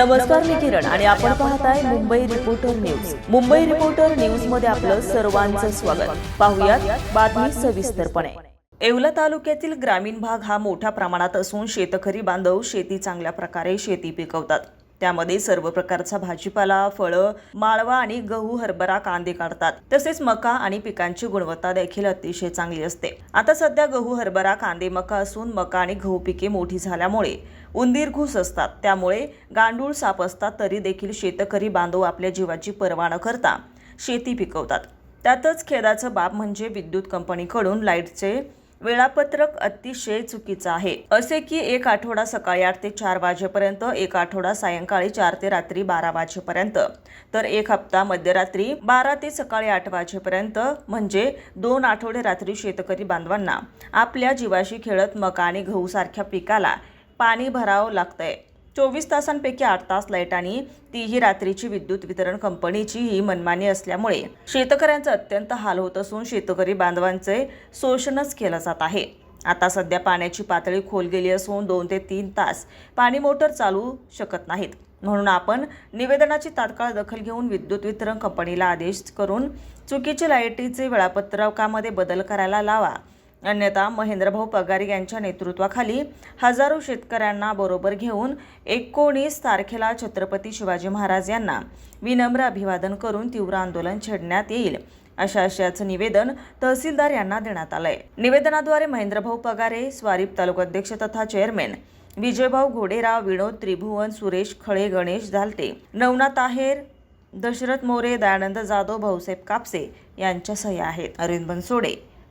नमस्कार मी किरण. आणि आपण पाहताय Mumbai reporter news Mumbai reporter न्यूजमध्ये आपलं सर्वांचं स्वागत. पाहुयात बातमी सविस्तरपणे. येवला तालुक्यातील ग्रामीण भाग हा मोठ्या प्रमाणात असून शेतकरी बांधव शेती चांगल्या प्रकारे शेती पिकवतात. त्यामध्ये सर्व प्रकारचा भाजीपाला फळं माळवा आणि गहू हरभरा कांदे काढतात. तसेच मका आणि पिकांची गुणवत्ता देखील अतिशय चांगली असते. आता सध्या गहू हरभरा कांदे मका असून मका आणि गहू पिके मोठी झाल्यामुळे उंदीर घुस असतात. त्यामुळे गांडूळ साप असतात तरी देखील शेतकरी बांधव आपल्या जीवाची पर्वा न करता शेती पिकवतात. त्यातच खेदाचं बाब म्हणजे विद्युत कंपनीकडून लाईटचे वेळापत्रक अतिशय चुकीचं आहे. असे की एक आठवडा सकाळी आठ ते चार वाजेपर्यंत एक आठवडा सायंकाळी चार ते रात्री बारा वाजेपर्यंत. तर एक हप्ता मध्यरात्री बारा ते सकाळी आठ वाजेपर्यंत म्हणजे दोन आठवडे रात्री शेतकरी बांधवांना आपल्या जीवाशी खेळत मका आणि गहूसारख्या पिकाला पाणी भरावं लागतंय. चोवीस तासांपैकी आठ तास लाइट आणि तीही रात्रीची विद्युत वितरण कंपनीची ही मनमानी असल्यामुळे शेतकऱ्यांचा अत्यंत हाल होत असून शेतकरी बांधवांचे शोषणच केलं जात आहे. आता सध्या पाण्याची पातळी खोल गेली असून दोन ते तीन तास पाणी मोटर चालू शकत नाहीत. म्हणून आपण निवेदनाची तात्काळ दखल घेऊन विद्युत वितरण कंपनीला आदेश करून चुकीचे लाईटीचे वेळापत्रकामध्ये बदल करायला लावा. अन्यथा महेंद्रभाऊ पगारी यांच्या नेतृत्वाखाली हजारो शेतकऱ्यांना बरोबर घेऊन एकोणीस तारखेला छत्रपती शिवाजी महाराज यांना विनम्र अभिवादन करून तीव्र आंदोलन छेडण्यात येईल. अशा आशयाचं निवेदन तहसीलदार यांना देण्यात आलंय. निवेदनाद्वारे महेंद्रभाऊ पगारे स्वारीप तालुकाध्यक्ष तथा चेअरमॅन विजयभाऊ घोडेराव विनोद त्रिभुवन सुरेश खळे गणेश धालटे नवनाथ आहेर दशरथ मोरे दयानंद जाधव भाऊसाहेब कापसे यांच्या सह्या आहेत. Arvind Bansode